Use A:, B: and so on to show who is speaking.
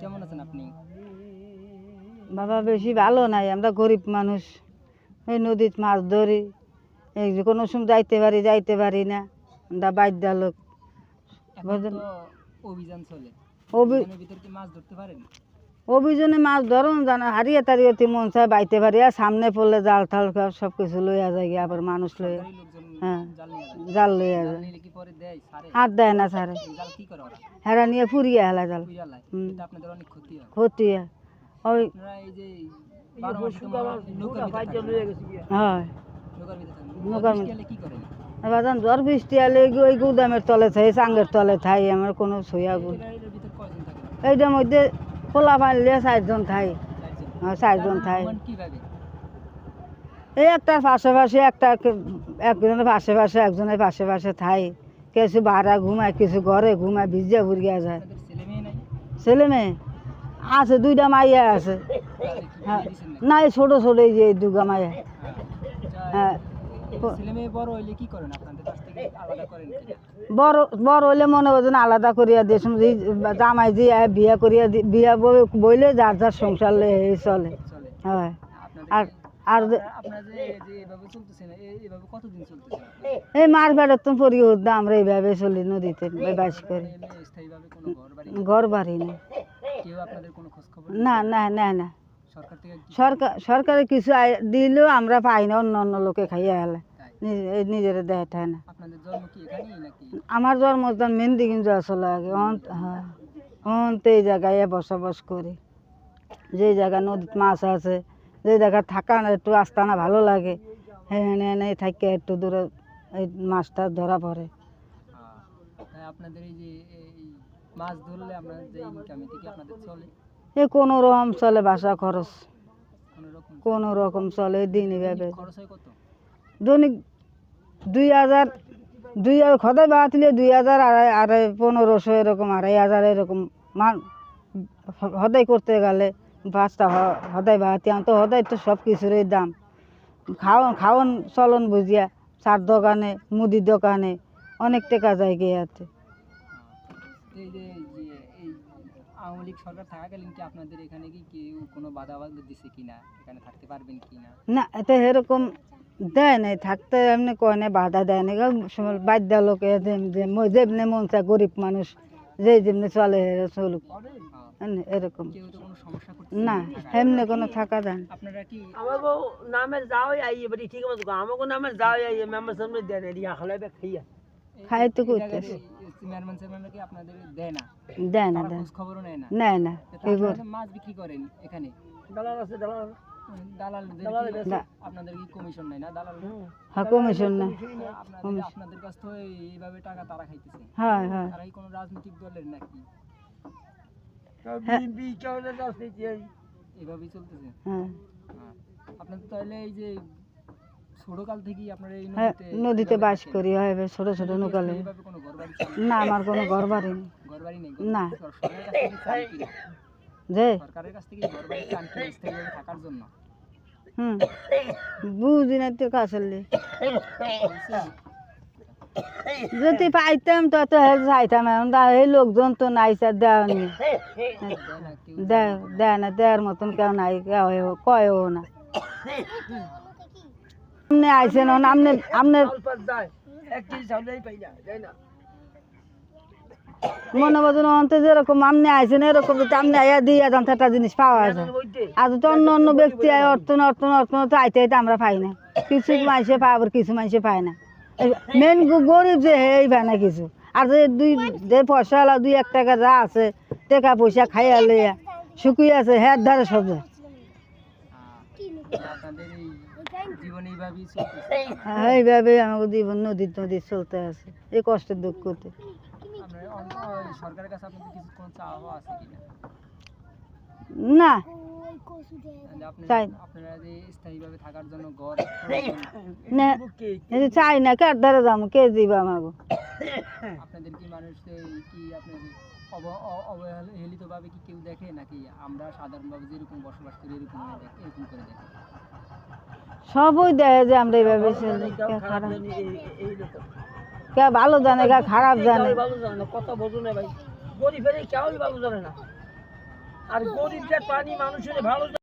A: কেমন আছেন আপনি?
B: বাবা বেশি ভালো নাই আমরা গরিব মানুষ। এই নদীত মাছ ধরি এই যে কোনো সময় যাইতে পারি যাইতে পারি না। আমরা বাধ্য লোক।
A: অভিযান চলে।
B: অভি
A: অভিযানের ভিতর কি মাছ
B: ধরুন জানা হারিয়ে তাড়িয়ে অতি মন চায় বাইতে পারি আর সামনে পড়লে জাল থাল সব কিছু লইয়া যায় গিয়ে আবার মানুষ লইয়া হ্যাঁ।
A: জাল সারে।
B: হাত দেয় না সারে।
A: এই জাল কি
B: হেরা নিয়ে ফুরিয়ে হেলা জাল।
A: ক্ষতি হয়।
B: ক্ষতি। ওই। হয়।
A: নৌকার বৃষ্টি
B: এবার এলে ওই গুদামের তলে থাই চাঙ্গের তলে থাই আমার কোনো সইয়া গুণ এইটার মধ্যে খোলা পানলে চারজন থাই।
A: চারজন।
B: হ্যাঁ, চারজন থাই। এই একটার পাশে পাশে একটা একজনের পাশে পাশে একজনের পাশে পাশে থাই। কিছু বাড়া ঘুমায় কিছু ঘরে ঘুমায় ভিজে ভুরিয়া যায়।
A: ছেলে মেয়ে
B: আছে দুইটা মাইয়া আছে। হ্যাঁ? না এই ছোটো ছোটো এই যে দুগা মাইয়া।
A: হ্যাঁ।
B: হ্যাঁ
A: বড়
B: বড় হইলে মনে করছেন আলাদা করিয়া দিয়ে জামাই যে বিয়া করিয়া বিয়া বইলে যার যার সংসার চলে। হয়। আর আর? এই মার বেড়ার তো পরি হদ্দা আমরা এইভাবে চলি নদীতে বাস করি।
A: এমনি ঘর বাড়ি
B: নেই? না না না না।
A: সরকার
B: সরকার কিছু দিলেও আমরা পাই না অন্য অন্য লোকে খাইয়া হেলে
A: তাই?
B: নিজের দেয় ঠায় না। আমার জন্ম মেহেন্দি কিন্তু আসলে আগে অন্ত হ্যাঁ অন্ত এই জায়গায় বসবাস করি। যে জায়গা নদীত মাছ আছে যে জায়গা থাকা না একটু আস্তানা ভালো লাগে হ্যাঁ এনে থাকে একটু দূরে এই মাছটা ধরা পড়ে
A: আপনাদের এই যে মাছ ধরলে আপনাদের যে ইনকাম এতে কি আপনাদের চলে
B: এ কোনো রকম চলে বাসা খরচ
A: কোনো রকম
B: চলে দিন এভাবে
A: খরচ হয় কত
B: দৈনিক দুই হাজার দুই হাজার খদাই বাড়াতিলে দুই হাজার আড়াই আড়াই পনেরোশো এরকম আড়াই হাজার এরকম মান হদাই করতে গেলে পাঁচটা হ- হদাই বাড়াতি তো হদাই তো সব কিছুরই দাম। খাওয়ান খাওন চলন বুঝিয়া চার দোকানে মুদির দোকানে অনেক টাকা যায় গিয়াতে
A: এই আওয়ামী লীগ সরকার থাকাকালীন কি আপনাদের এখানে কি কেউ কোনো বাধা বাধা দিছে কিনা? এখানে থাকতে পারবেন কিনা?
B: না এতে এরকম দেয় নাই থাকতে এমনি কয় নাই বাধা দেয় নাই। বাধ্য লোকে যেম- যেম- যেমনি মন চায় গরিব মানুষ যে যেমনি চলে চলুক। এরকম।
A: সমস্যা করতে
B: না এমনি কোনো থাকা
C: আমাকে নামের ঠিক মতো আমাকে নামের মেম্বার সামনে দেন খাইয়া।
B: খাই তো করতেছে।
A: চেয়ারম্যান চেয়ারম্যান কি আপনাদের দেয় না?
B: দেয় না দেয়
A: খবরও নেয় না।
B: নেয় না
A: তো
B: এগুলো
A: আপনারা মাছ বিক্রি করেন এখানে?
C: দালাল আছে দালাল দালাল
A: আপনাদের কি কমিশন নাই না? দালাল
B: হ্যাঁ। কমিশন না
A: আপনাদের আপনাদের কাছ থেকে এইভাবে টাকা তারা খাইতেছে।
B: হ্যাঁ হ্যাঁ।
A: তারা কি কোনো রাজনৈতিক দলের নাকি?
B: হ্যাঁ।
A: চলতেছে।
B: হ্যাঁ।
A: হ্যাঁ। আপনাদের তাহলে এই যে ছোটকাল থেকেই আপনারা এই নদীতে
B: বাস করি হয় ছোটো ছোটো নৌকালে। না। আমার কোনো ঘর বাড়ি নেই
A: ঘর বাড়ি নেই।
B: না। যে?
A: সরকারের কাছ থেকে ঘর বাড়ি চান কিনা স্থায়ীভাবে থাকার জন্য?
B: হুম। বুঝি না তো কাছে? যদি পাইতাম তত হেল চাইতাম এখন এই লোকজন তো নাই স্যার
A: দেয় না।
B: দেওয়ার মতন কেউ নাই কয়ও না। আপনি আইসেন আপনি আপনি মনে মতন অন্ত যেরকম আপনি আইসেন এরকম যদি আপনি আইয়া দিয়ে যান একটা জিনিস পাওয়া যায়। আর তো অন্য অন্য ব্যক্তি আয় অর্থন অর্থন অর্থন তো আইতে আইতে আমরা পাই না। কিছু মানুষে আবার কিছু মানুষে পায় না। মেন গরিব যে এই পায় না কিছু। আর যে দুই যে পয়সাওয়ালা দুই এক টাকা যা আছে টাকা পয়সা খাইয়া লইয়া শুকুই আছে হ্যাঁ ধারে সব হ্যাঁ, এইভাবে আমাকে জীবন নদীর নদীর চলতে আছে এই কষ্টের দুঃখ করতে।
A: আপনার অন্য ওই সরকারের কাছে আপনাদের কিছু কোনো চাওয়া আছে কিনা?
B: না। চাই। না। চাই কার ধারে কে দিবা আমাকে
A: আপনাদের কি মানুষ কি অবহেলিতভাবে কি কেউ দেখে? নাকি আমরা সাধারণভাবে যেরকম বসবাস করি এরকম এরকম করে দেখে?
B: সবই দেয় যে আমরা এইভাবে কে ভালো জানে কে খারাপ জানে
C: ভালো জানে কথা বোঝো না ভাই। গরিবের কেউই ভালো জানে না। আর গরিবদের পানি মানুষের ভালো